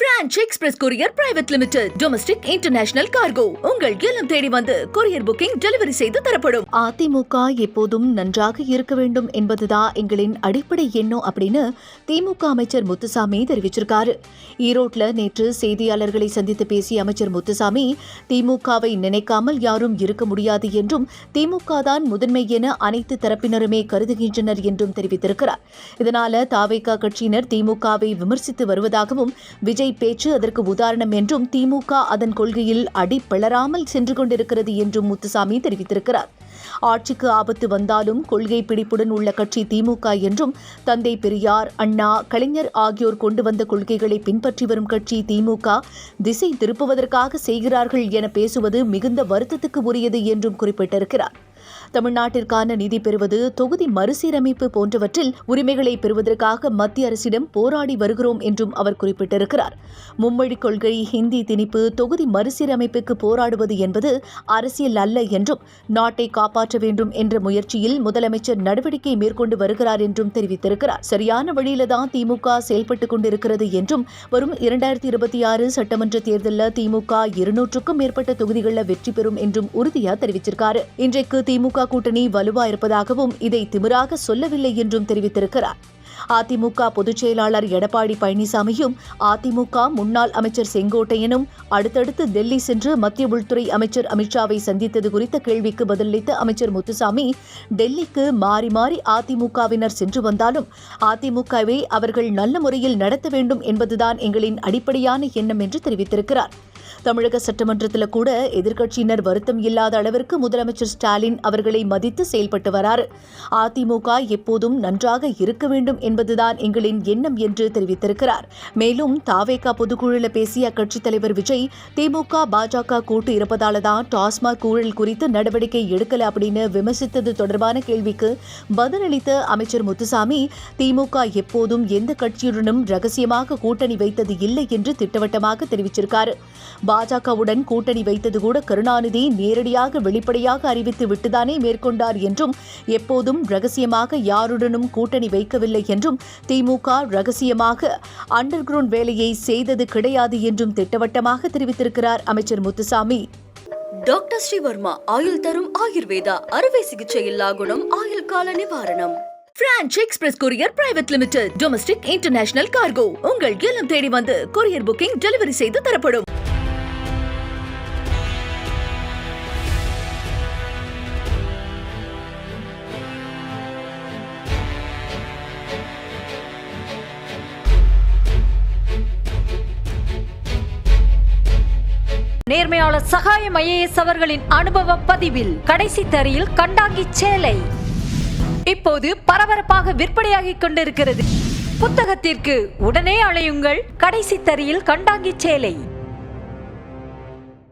Franch express courier private limited domestic international cargo உங்கள் இல்லம் தேடி வந்து கொரியர் புக்கிங் டெலிவரி செய்து தரப்படும். அதிமுக எப்போதும் நன்றாக இருக்க வேண்டும் என்பதுதான் எங்களின் அடிப்படை எண்ணம் அப்படின்னு திமுக அமைச்சர் முத்துசாமி தெரிவிச்சிருக்காரு. ஈரோட்ல நேற்று செய்தியாளர்களை சந்தித்து பேசிய அமைச்சர் முத்துசாமி திமுகவை நினைக்காமல் யாரும் இருக்க முடியாது என்றும் திமுக தான் முதன்மை என அனைத்து தரப்பினருமே கருதுகின்றனர் என்றும் தெரிவித்திருக்கிறார். இதனால தாவேகா கட்சியினர் திமுகவை விமர்சித்து வருவதாகவும் விஜய் பேச்சு அதற்கு உதாரணம் என்றும் திமுக அதன் கொள்கையில் அடிப்பளராமல் சென்று கொண்டிருக்கிறது என்றும் முத்துசாமி தெரிவித்திருக்கிறார். ஆட்சிக்கு ஆபத்து வந்தாலும் கொள்கை பிடிப்புடன் உள்ள கட்சி திமுக என்றும் தந்தை பெரியார் அண்ணா கலைஞர் ஆகியோர் கொண்டு வந்த கொள்கைகளை பின்பற்றி வரும் கட்சி திமுக திசை திருப்புவதற்காக செய்கிறார்கள் என பேசுவது மிகுந்த வருத்தத்துக்கு உரியது என்றும் குறிப்பிட்டிருக்கிறார். தமிழ்நாட்டிற்கான நிதி பெறுவது தொகுதி மறுசீரமைப்பு போன்றவற்றில் உரிமைகளை பெறுவதற்காக மத்திய அரசிடம் போராடி வருகிறோம் என்றும் அவர் குறிப்பிட்டிருக்கிறார். மும்மொழி கொள்கை ஹிந்தி திணிப்பு தொகுதி மறுசீரமைப்புக்கு போராடுவது என்பது அரசியல் அல்ல என்றும் நாட்டை காப்பாற்ற வேண்டும் என்ற முயற்சியில் முதலமைச்சர் நடவடிக்கை மேற்கொண்டு வருகிறார் என்றும் தெரிவித்திருக்கிறார். சரியான வழியில தான் திமுக செயல்பட்டுக் கொண்டிருக்கிறது என்றும் வரும் இரண்டாயிரத்தி இருபத்தி ஆறு சட்டமன்ற தேர்தலில் திமுக இருநூற்றுக்கும் மேற்பட்ட தொகுதிகளில் வெற்றி பெறும் என்றும் உறுதியா தெரிவிச்சிருக்காரு. இன்றைக்கு அதிமுக கூட்டணி வலுவா இருப்பதாகவும் இதை திமிராக சொல்லவில்லை என்றும் தெரிவித்திருக்கிறார். அதிமுக பொதுச் செயலாளர் எடப்பாடி பழனிசாமியும் அதிமுக முன்னாள் அமைச்சர் செங்கோட்டையனும் அடுத்தடுத்து டெல்லி சென்று மத்திய உள்துறை அமைச்சர் அமித்ஷாவை சந்தித்தது குறித்த கேள்விக்கு பதிலளித்த அமைச்சர் முத்துசாமி டெல்லிக்கு மாறி மாறி அதிமுகவினர் சென்று வந்தாலும் அதிமுகவை அவர்கள் நல்ல முறையில் நடத்த வேண்டும் என்பதுதான் எங்களின் அடிப்படையான எண்ணம் என்று தெரிவித்திருக்கிறார். தமிழக சட்டமன்றத்தில் கூட எதிர்க்கட்சியினர் வருத்தம் இல்லாத அளவிற்கு முதலமைச்சர் ஸ்டாலின் அவர்களை மதித்து செயல்பட்டு வரார். அதிமுக எப்போதும் நன்றாக இருக்க வேண்டும் என்பதுதான் எங்களின் எண்ணம் என்று தெரிவித்திருக்கிறார். மேலும் தாவேகா பொதுக்குழுல பேசிய அக்கட்சித் தலைவர் விஜய் திமுக பாஜக கூட்டு இருப்பதால தான் டாஸ்மாக் ஊழல் குறித்து நடவடிக்கை எடுக்கல அப்படின்னு விமர்சித்தது தொடர்பான கேள்விக்கு பதிலளித்த அமைச்சர் முத்துசாமி திமுக எப்போதும் எந்த கட்சியுடனும் ரகசியமாக கூட்டணி வைத்தது இல்லை என்று திட்டவட்டமாக தெரிவிச்சிருக்காரு. பாஜகவுடன் கூட்டணி வைத்தது கூட கருணாநிதி நேரடியாக வெளிப்படையாக அறிவித்து விட்டுதானே மேற்கொண்டார் என்றும் எப்போதும் ரகசியமாக யாருடனும் கூட்டணி வைக்கவில்லை என்றும் திமுக ரகசியமாக அண்டர் கிரவுண்ட் வேலையை செய்தது கிடையாது என்றும் திட்டவட்டமாக தெரிவித்திருக்கிறார் அமைச்சர் முத்துசாமி. டாக்டர் ஸ்ரீவர்மா ஆயுள் தரும் ஆயுர்வேதா அறுவை சிகிச்சை இல்லா குணம் ஆயுள் கால நிவாரணம். Franch express courier private limited domestic international cargo உங்கள் இல்லம் தேடி வந்து கொரியர் புக்கிங் டெலிவரி செய்து தரப்படும். நேர்மையாளர் சகாயம் ஐஏஎஸ் அவர்களின் அனுபவ பதிவில் கடைசி தரியில் கண்டாங்கி சேலை. இப்போது பரபரப்பாக விற்பனையாகிக் கொண்டிருக்கிறது. புத்தகத்திற்கு உடனே அழையுங்கள் கடைசி தரியில் கண்டாங்கி சேலை.